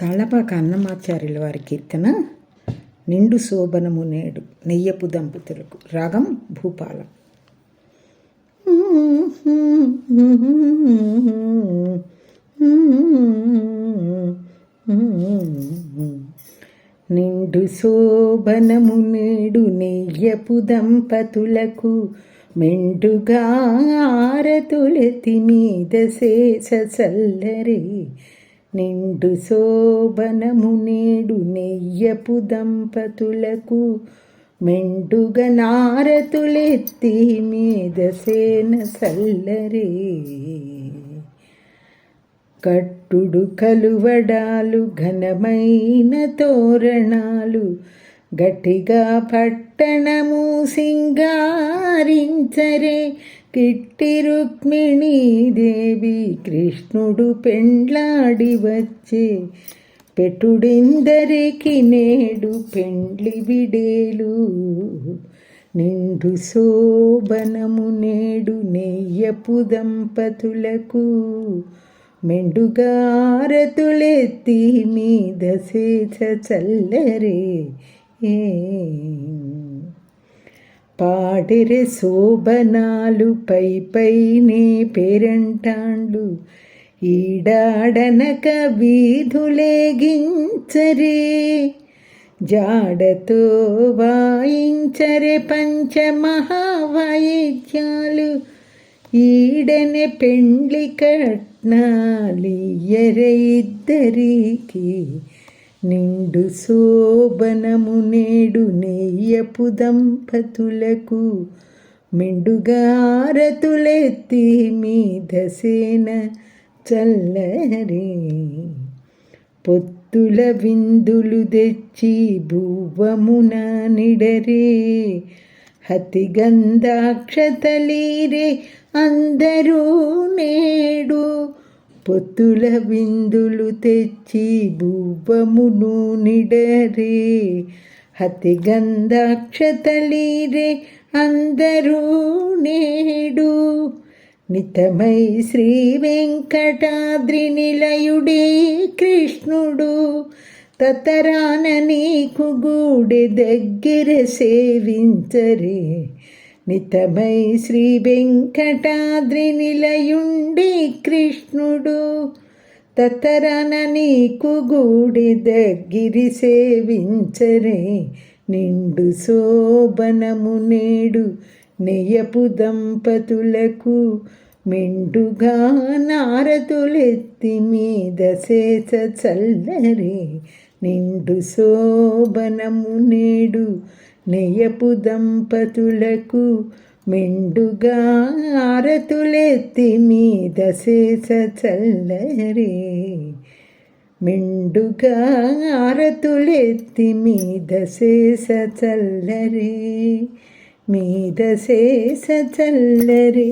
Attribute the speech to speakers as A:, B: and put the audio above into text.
A: తాళపాక అన్నమాచార్యుల వారి కీర్తన నిండు శోభనము నేడు నెయ్యపు దంపతులకు రాగం భూపాలం. నిండు శోభనము నేడు నెయ్యపు దంపతులకు మెండుగా ఆరతులతి మీద శేష చల్లరే నిండు శోభనము నేడు నెయ్యపు దంపతులకు మెండుగ నారతులెత్తి మీద సేన సల్లరే. కట్టుడు కలువడాలు ఘనమైన తోరణాలు గట్టిగా పట్టణము సింగారించరే. కిట్టి రుక్మిణీదేవి కృష్ణుడు పెండ్లాడి వచ్చే. పెట్టుడిందరికి నేడు పెండ్లి విడేలు. నిండు శోభనము నేడు నెయ్యపు దంపతులకు. మెండుగారతులెత్తి మీద సేచ చల్లరే. ఏ పాడిరె శోభనాలు పై పైనే పేరంటాండు ఈడాడనక వీధులేగించరే జాడతో వాయించరే పంచమహావాయిద్యాలు. ఈడనే పెండ్లి కట్నాలియరే ఇద్దరికి నిండు శోభనము నేడు నెయ్యపు దంపతులకు మెండుగారతులెత్తి మీద సేన చల్లరే. పొత్తుల విందులు తెచ్చి భూవమున నిడరే. హతిగంధాక్షతలీరే అందరూ నేడు పొత్తుల విందులు తెచ్చి భూవమును నిడరే. హతిగంధాక్షతలీరే అందరూ నేడు. నితమై శ్రీ వెంకటాద్రి నిలయుడే కృష్ణుడు. తతరాన నీకు గూడె దగ్గర సేవించరే. నితమై శ్రీ వెంకటాద్రి నిలయుండి కృష్ణుడు. తతరన నీకు గూడి దగ్గిరి సేవించరే. నిండు శోభనము నేడు నెయపు దంపతులకు. మెండుగా నారతులెత్తి మీద శేష చల్లరే. నిండు శోభనము నేడు నెయ్యపు దంపతులకు మెండుగా ఆరతులెత్తి మీద శేష చల్లరే. మెండుగా ఆరతులెత్తి మీద శేష చల్లరే మీద శేష చల్లరే.